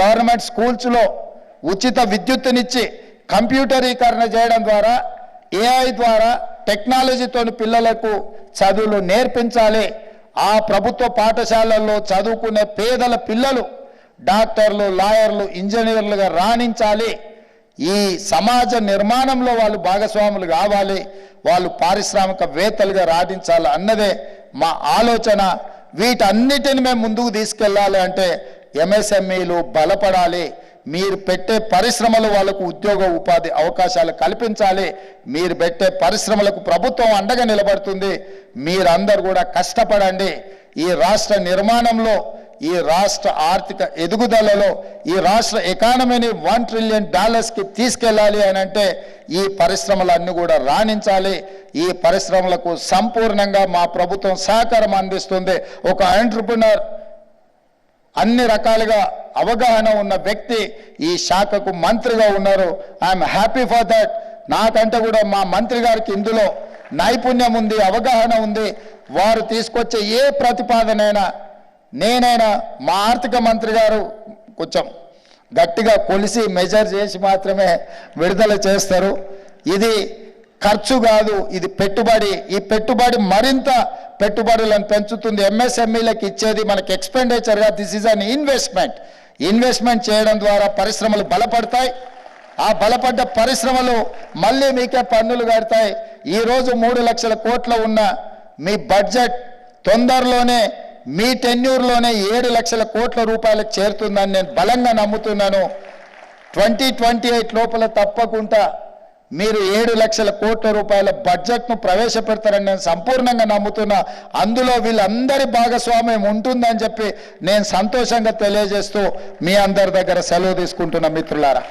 Government స్కూల్స్లో ఉచిత విద్యుత్తునిచ్చి కంప్యూటరీకరణ చేయడం ద్వారా ఏఐ ద్వారా టెక్నాలజీతో పిల్లలకు చదువులు నేర్పించాలి. ఆ ప్రభుత్వ పాఠశాలల్లో చదువుకునే పేదల పిల్లలు డాక్టర్లు లాయర్లు ఇంజనీర్లుగా రాణించాలి. ఈ సమాజ నిర్మాణంలో వాళ్ళు భాగస్వాములు కావాలి. వాళ్ళు పారిశ్రామికవేత్తలుగా రాణించాలి అన్నదే మా ఆలోచన. వీటన్నిటిని మేము ముందుకు తీసుకెళ్ళాలి అంటే ఎంఎస్ఎంఈలు బలపడాలి. మీరు పెట్టే పరిశ్రమలు వాళ్ళకు ఉద్యోగ ఉపాధి అవకాశాలు కల్పించాలి. మీరు పెట్టే పరిశ్రమలకు ప్రభుత్వం అండగా నిలబడుతుంది. మీరందరూ కూడా కష్టపడండి. ఈ రాష్ట్ర నిర్మాణంలో ఈ రాష్ట్ర ఆర్థిక ఎదుగుదలలో ఈ రాష్ట్ర ఎకానమీని వన్ ట్రిలియన్ డాలర్స్కి తీసుకెళ్ళాలి అని అంటే ఈ పరిశ్రమలన్నీ కూడా రాణించాలి. ఈ పరిశ్రమలకు సంపూర్ణంగా మా ప్రభుత్వం సహకారం అందిస్తుంది. ఒక ఎంటర్ప్రినర్ అన్ని రకాలుగా అవగాహన ఉన్న వ్యక్తి ఈ శాఖకు మంత్రిగా ఉన్నారు. ఐఎమ్ హ్యాపీ ఫర్ దట్ నాకంటే కూడా మా మంత్రి గారికి ఇందులో నైపుణ్యం ఉంది అవగాహన ఉంది. వారు తీసుకొచ్చే ఏ ప్రతిపాదనైనా నేనైనా మా ఆర్థిక మంత్రి గారు కొంచెం గట్టిగా కొలిసి మెజర్ చేసి మాత్రమే విడుదల చేస్తారు. ఇది ఖర్చు కాదు ఇది పెట్టుబడి. ఈ పెట్టుబడి మరింత పెట్టుబడులను పెంచుతుంది. ఎంఎస్ఎంఈలకు ఇచ్చేది మనకి ఎక్స్పెండిచర్గా this is an investment investment చేయడం ద్వారా పరిశ్రమలు బలపడతాయి. ఆ బలపడ్డ పరిశ్రమలు మళ్ళీ మీకే పన్నులు కడతాయి. ఈరోజు మూడు లక్షల కోట్ల ఉన్న మీ బడ్జెట్ తొందరలోనే మీ టెన్యూర్లోనే ఏడు లక్షల కోట్ల రూపాయలకు చేరుతుందని నేను బలంగా నమ్ముతున్నాను. ట్వంటీ ట్వంటీ ఎయిట్ లోపల తప్పకుండా మీరు ఏడు లక్షల కోట్ల రూపాయల బడ్జెట్ను ప్రవేశపెడతారని నేను సంపూర్ణంగా నమ్ముతున్నా. అందులో వీళ్ళందరి భాగస్వామ్యం ఉంటుందని చెప్పి నేను సంతోషంగా తెలియజేస్తూ మీ అందరి దగ్గర సెలవు తీసుకుంటున్న మిత్రులారా.